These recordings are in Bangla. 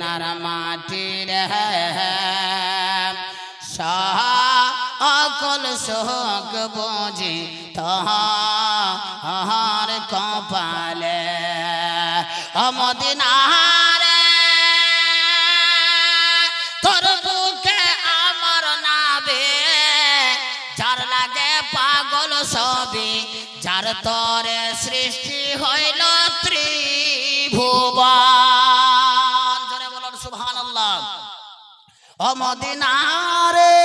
নার মাটির সকল শোক বুঝি তাহার কপালে। অমদিনারে তোর বুকে আমার নাবে। যার লাগে পাগল সবই যার তরে সৃষ্টি হইল ত্রিভুবন জোরে বলুন সুবহানাল্লাহ। অমদিনারে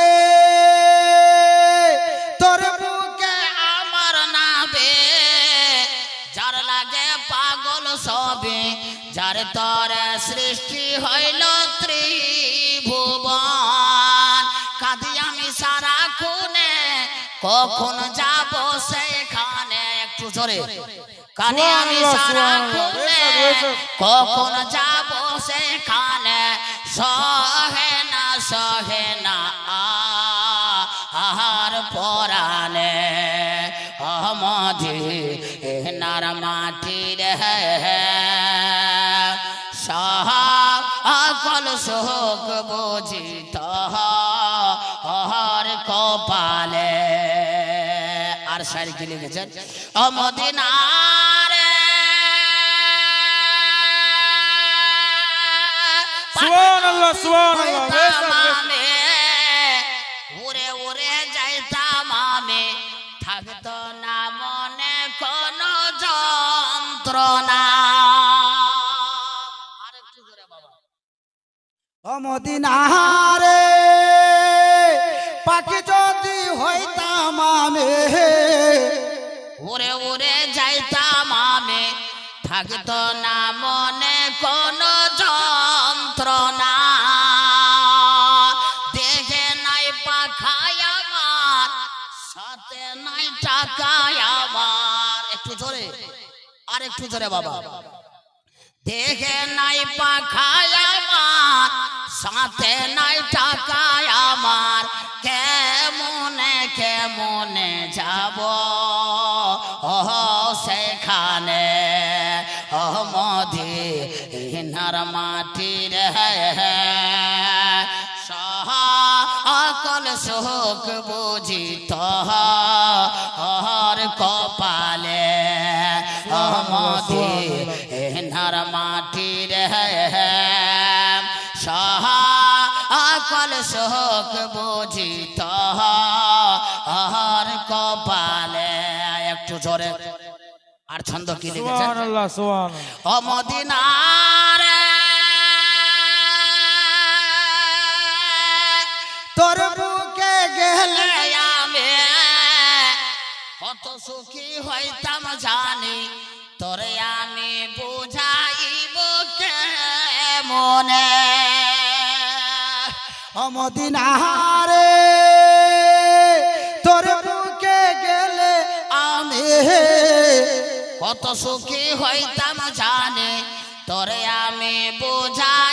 তোর বুকে আমার নাবে যার লাগে পাগল সবে যার তরে সৃষ্টি হইল ত্রিভুবন। কাঁদি আমি সারা খুনে কখন যাব সেখানে একটু জোরে। কানে আমি সারা খুনে কখন যাব সেখানে? সহে না সহে না, আহার পরানে অমধি নার মাটির সকল শোক বুঝি তহার কপালে। আর সারি কি লিখেছেন? অমদিনারে সুবহানাল্লাহ, সুবহানাল্লাহ। মামে উড়ে উড়ে যাইতাম আমি থাকতো না মনে কোন যন্ত্রণা। অমদিনারে পাখি যদি হইতাম আমি উড়ে উড়ে যাইতাম আমি থাকতো না মনে কোন নাই আমার, সাথে নাই টাকায় আমার। একটু জোরে, আর একটু জোরে বাবা। দেখে নাই পাখায় আমার, সাথে নাই টাকায় আমার। কেমনে কেমনে যাব? ও সেখানে ও মধি ইনার মাটির সকল শোক বুঝি তহর কপালে? অমধি এনার মাটির সকল শোক বুঝি তহর কপালে? একটু জোরে। আর ছন্দ কি লিখেছেন। অমদিনারে তোর হইতাম জানি, তোরে আমি বুঝাইব মনে অমদিনারে তোর বুকে গেলে আমি কত সুখী হইতাম জানি, তোরে আমি বুঝাইব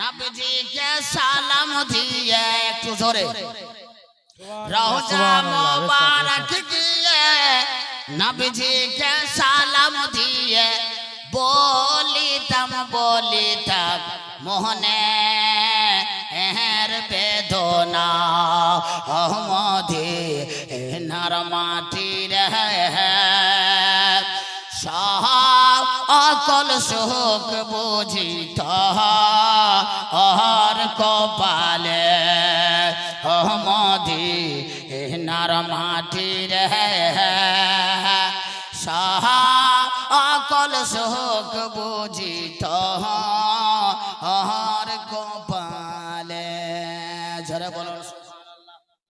নবজি কে সালাম দিয়ে একটু জোরে। রওজা মোবারক দিয়ে নবজি কে সালাম দিয়ে বলিতাম বলিতাম মোহনে এর বেদনা অহমদে নার মাটির সকল শোক বুঝিত অহর কপালে অহমদি নার মাটির সকল শোক বুঝিত অহর কপালে